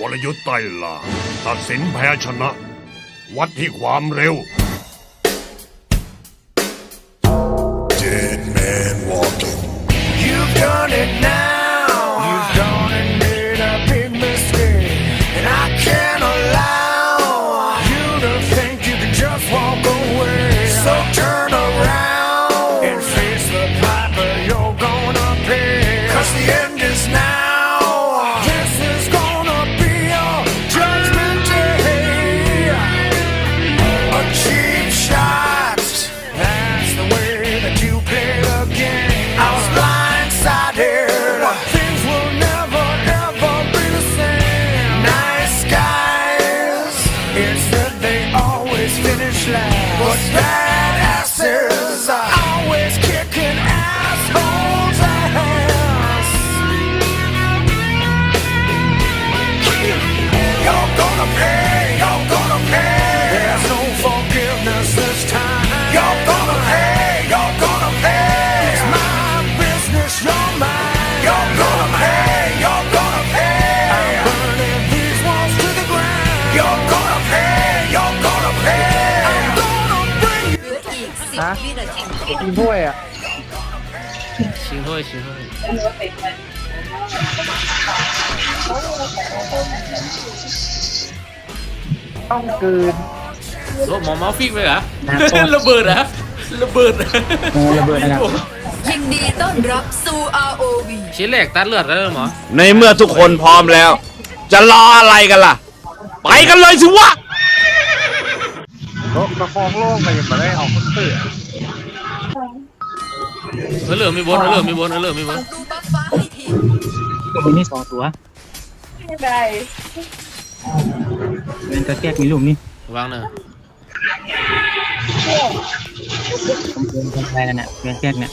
วรยุทธ์ไต้ล่าตัดสินแพ้ชนะ วัดที่ความเร็ว ทีกินถ้วยอะชิงถ้วยชิงถ้วยต้องกลืนโอ้หมอเมาฟิกเลยเหรอน้ำส้มระเบิดเหรอระเบิดเออระเบิดนะครับยินดีต้อนรับสู่ ROV ชิ้นแรกตัดเลือดแล้วเหรอหมอในเมื่อทุกคนพร้อมแล้ว จะรออะไรกันล่ะ ไปกันเลยสิวะโลกประคองโลกไปยังไม่ได้ออกคนเสือ เออเหลือมีบนเออเหลือมีบนเออเหลือมีบนดูบัฟฟ้าให้ทีตัวนี้สองตัวเป็นกระแกกมีลูกนี่วางเนอะเป็นคนไทยกันเนี่ยกระแกกเนี่ย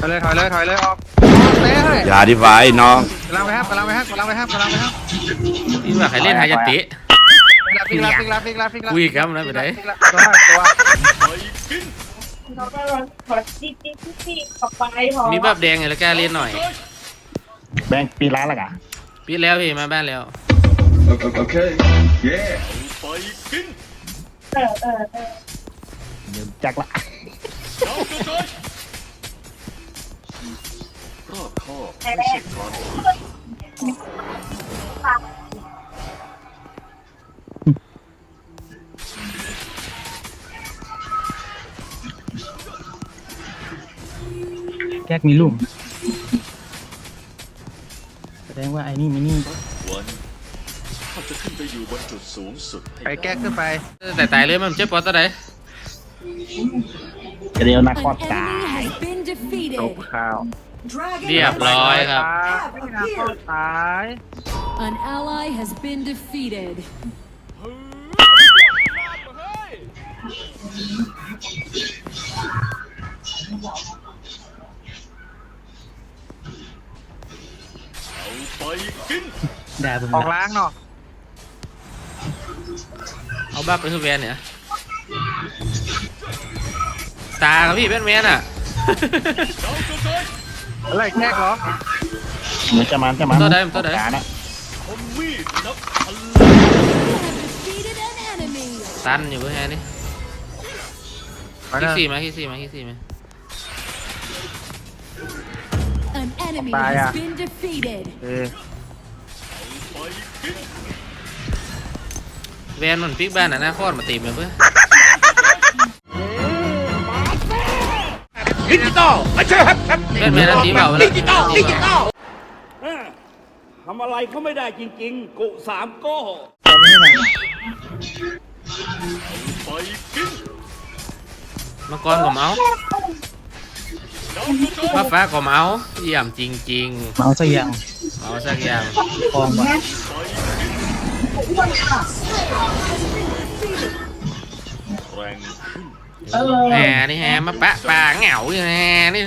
ถอยเลยถอยเลยถอยเลยออกเตะเลยอย่าดีไว้น้องกำลังไปครับกำลังไปครับกำลังไปครับกำลังไปครับนี่ว่าใครเล่นฮายาเตะ ฟิกลาฟิกลาฟิกลาฟิกลาคุยครับนะไปไหนตัวตัวขอจีจีจีจีขอไปขอมีบับแดงไงแล้วกล้าเล่นหน่อย แบงปีร้านละกะปีแล้วพี่มาบ้านแล้วเออเออเออจักละ แก๊กมีลูกแสดงว่าไอ้นี่มินี่วันข้าจะขึ้นไปอยู่บนจุดสูงสุดให้ไปแก๊กขึ้นไป แต่ตายเลยมันเจ็บปอดตัวไหนเดียวนักคอด An ตา enemy ย has been ต defeated. กข้าวเรียบร้อยครับนักคอดตาย An ally has been defeated. ด่าผมออกล้างเนาะเอาบับไปคือแวนเนี่ยตาครับพี่แบทแมนอะ อะไรแก๊กเหรอมันจะมันจะมันตัวใดตัวใดการนะคมมีดนับพัน Defeated an enemy. ตันอยู่เพื่อนนี่ไปคินะกซี่มาคิกซี่มาคิกซี่มา An enemy Bye, has ah. been defeated. เออไปกิน แวนมันปิกบ้านอะนะคอดมาตีมเลยเพื่อนดิจิตอลไม่ใช่ครับแบทแมนอันตีเปล่าดิจิตอลดิจิตอลทำอะไรเขาไม่ได้จริงๆกุสามโก้ไปกินมังกรก็เมาส์ฟ้าฟ้าก็เมาส์เยี่ยมจริงมาเอาสักอย่างๆ เมาส์สักอย่างฟองก่อนแรงแหมนี่แฮมาปะปลาเหงาอยู่แฮนี่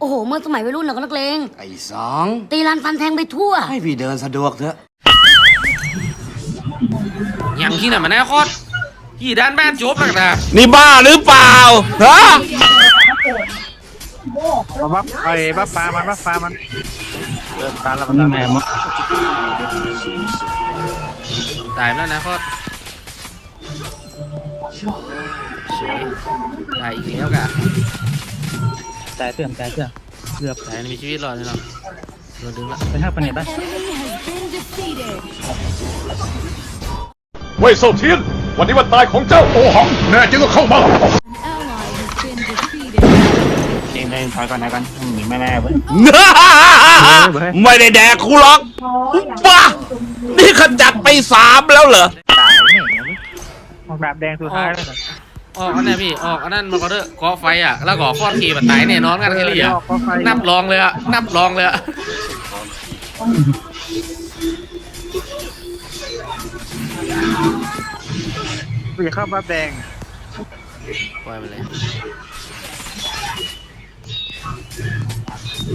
โอ้โห เมื่อสมัยวัยรุ่นเราก็นักเลงไอ้สองตีรันฟันแทงไปทั่ว ให้พี่เดินสะดวกเถอะยังที่ไหนมาแน่คอดกี่ด้านบ้านจบหนักนะนี่บ้าหรือเปล่าฮะมาบัฟไอ้บัฟฟ้ามันบัฟฟ้ามัน เริ่มตาแล้วมันแม่มตายไปแล้วนะโคตรสวยตายอีกแล้วกะแต่เตือนแต่เตือนเกือบตายมีชีวิตรอดแน่นอนโดนดึงละไปห้าปนเนี่ย An enemy has been defeated. เว่ยเซาเทียน วันนี้วันตายของเจ้าโอหัง แน่จริงก็เข้ามา งได้ถอยก่อนนะกันหนีแม่แม่เว้ยไม่ได้แดกกูหรอกบ้านี่ขจัดไปสามแล้วเหรอตายเนี่ยออกดาบแดงสุดท้ายแล้วออกอันนั้นพี่ออกอันนั้นมาก็เด้อเกาะไฟอะแล้วก่อฟอดขี่แบบตายแน่นอนกันแค่นี้อะนับรองเลยอะนับรองเลยอะกูจะเข้าบัฟแดงปล่อยไปเลย เอ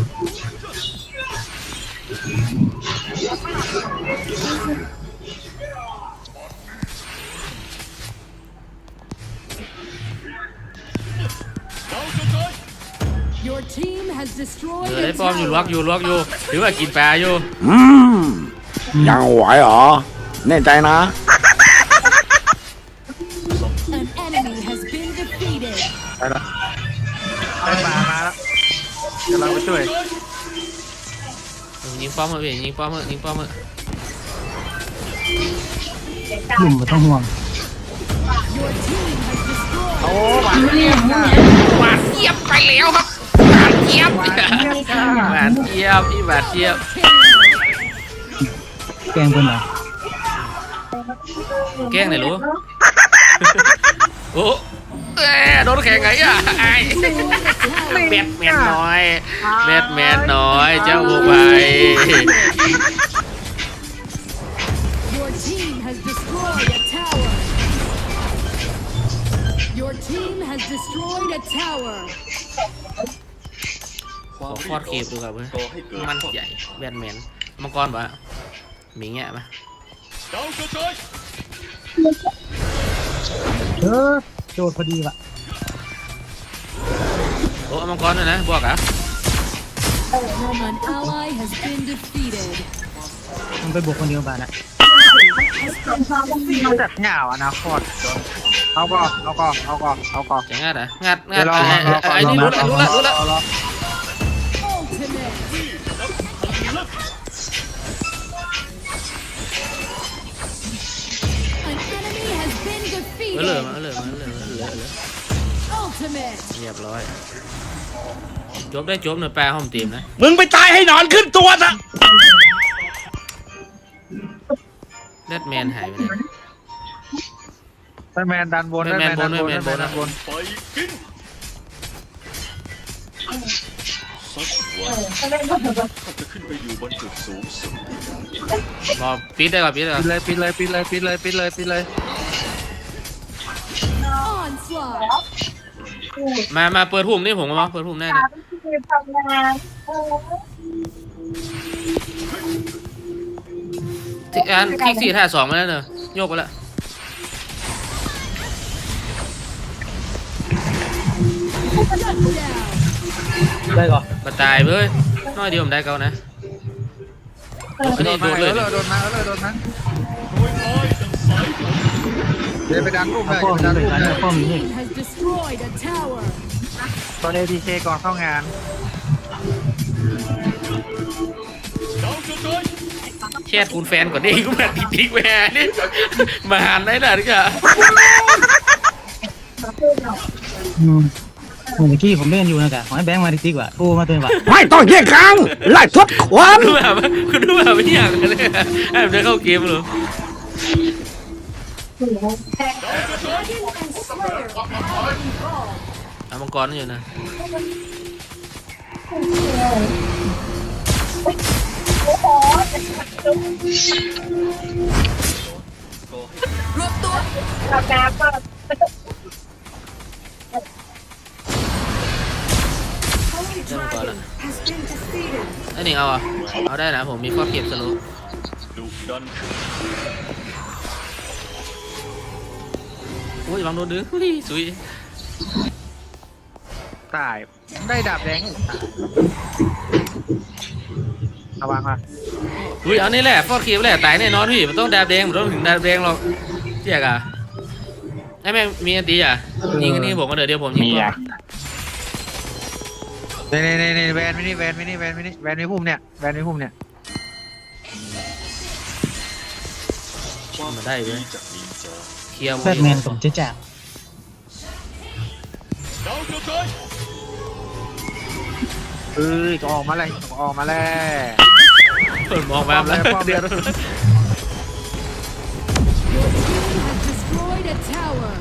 destroyed อ a ได้ป้อมอยู่ลวก tower. อยู่ลวกอยู่ หรือว่ากินปลาอยู่ อืมยังไหวเหรอ แน่ใจนะ An enemy has been defeated. ไปละได้ปลามาแล้ว เดี๋ยวเราไปช่วยยิงป้อมเถอะพี่ยิงป้อมเถอะยิงป้อมเถอะหนุ่มไม่ต้องห่วง Your team has destroyed. โอ้หวานเจี๊ยบจ้าหวานเจี๊ยบไปแล้วครับหวานเจี๊ยบหวานเจี๊ยบพี่หวานเจี๊ยบแกงเพื่อนเหรอแกล้งไหนรู้โอ้เอ้ย โดนแข่งไงอะไอ้แบทแมนน้อยแบทแมนน้อย เจ้าบัวไป Your team has destroyed a tower. Your team has destroyed a tower. ขอฟอดเคปดูครับเว้ยก่อให้เกิดมันใหญ่แบทแมนมังกรปะหมีแงะปะดาวกระจายเออ โจทย์พอดีว่ะโอ้เอามังกรด้วยนะบวกอะ An ally has been defeated. มันไปบุกคนเดียวบ้านนะจัดเหงาอนาคตเอาก็เอาก็เอาก็เอาก็จะงัดอะงัดงัดไอ้ไอ้ไอ้นี่รู้ละรู้ละรู้ละ Ultimate. An enemy has been เออเหลือ defeated. มาเหลือมาเหลือ เรียบร้อยจบได้จบหน่อยแปลห้องตีมนะมึงไปตายให้นอนขึ้นตัวซะแบทแมนหายไปไหนแบทแมนดันบนแบทแมนบนแบทแมนแบทแมนบนดันบนไปกินสักวันข้าจะขึ้นไปอยู่บนจุดสูงสุดรอปิดได้ก่อนปิดได้ก่อนปิดเลยปิดเลยปิดเลยปิดเลยปิดเลยปิดเลย Onslaught. มามาเปิดหุ่มนี่ผมก็มาเปิดหุ่มแน่เลยที่อันคลิกสี่ท่าสองมาแล้วเนอะโยกไปแล้ว Shut down. ได้ก่อนมาตายเว้ยน้อยเดียวผมได้เกานะอันนี้โดนเลยโดนมาเออโดนมาเดี๋ยวไปดันรูปได้ไปดันรูปได้ Your team has destroyed a tower. ตอนเอทีเคก่อนเข้างานดาวกระจายแชทคุณแฟนก่อนดิกูมาติ๊กติ๊กแหวนนี่มาหันได้หน่ะนี่ค่ะอืมเมื่อกี้ผมเล่นอยู่นะกะขอให้แบงค์มาติ๊กๆว่ะกูมาเตือนว่ะไม่ต้องเยี่ยงครั้งไล่ทดความดูแบบคุณดูแบบไม่อยากเลยไอ้ผมได้เข้าเกมหรอเอามังกรนั่นอยู่นะรวบตัวเจ้ามังกรละไอ้หนิงเอาอะเอาได้นะผมมีข้อเก็บสรุปดุดัน อุ้ยบางโดนดึงอุ้ยสุยตาย ได้ดาบแดงก็ตายระวังอะอุ้ยเอานี่แหละฟอดคีบแหละตายแน่นอนพี่มันต้องดาบแดงมันต้องถึงดาบแดงหรอกเจ๊กอะไอ้แม่งมีอันตีอะยิงอันนี้ผมมาเดี๋ยวเดี๋ยวผมยิงก่อนนี่นี่นี่นี่แวนไม่นี่แวนไม่นี่แวนไม่นี่แวนไม่พุ่มเนี่ยแวนไม่พุ่มเนี่ยความมาได้เว้ย ดีจากนินจาเคลียร์แบทแมนผมจะจากเอ้ยก็ออกมาเลยก็ออกมาแล้วเปิดมองแบบแล้วป้อมเดี๋ยวเลย Your team has destroyed a tower.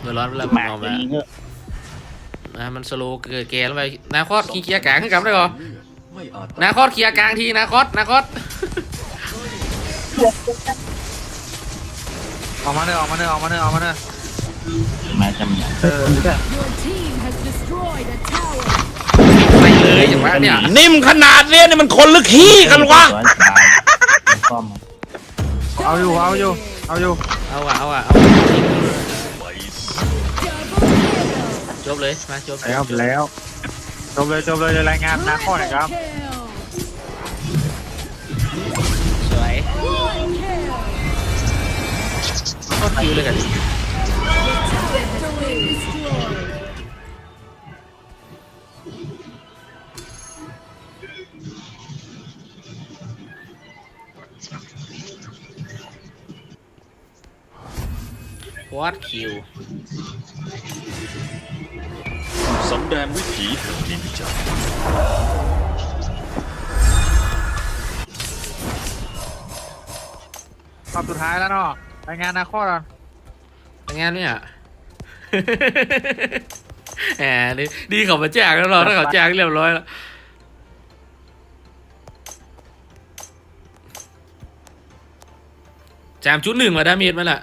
เดี๋ยวร้อนแล้วหมมากองจะแบบยิงเถอะนะมันสโลว์เกิดแกลงไปนาคอสเคลียร์กลางขึ้นกลับได้ก่อนไม่อาจนาคอสเคลียร์กลางทีนาคอสนาคอส ออกมาเนอะออกมาเนอะออกมาเนอะออกมาเนอะมาจำเนี่ยเออก็ Your team has destroyed a tower. ไปเลยอย่างว่าเนี่ยนิ่มขนาดเนี้ยนี่มันคนหรือขี้กันวะสวยสบายป้อมเอาอยู่เอาอยู่เอาอยู่เอาอะเอาอะเอาไปจบเลยมาจบแล้วแล้วจบเลยจบเลยเลยรายงานนะข้อไหนครับ Kill. ก็คิวเลยกันวอดคิว สำแดงวิถีแห่งนินจารอบสุดท้ายแล้วเนาะ รายงานนะข้อก่อนเป็นไงเนี่ย แหมดีดีเขามาแจ้งแล้วเราถ้าเขาแจ้งเรียบร้อยแล้ว แจมจุดหนึ่งมาดาเมจมาละ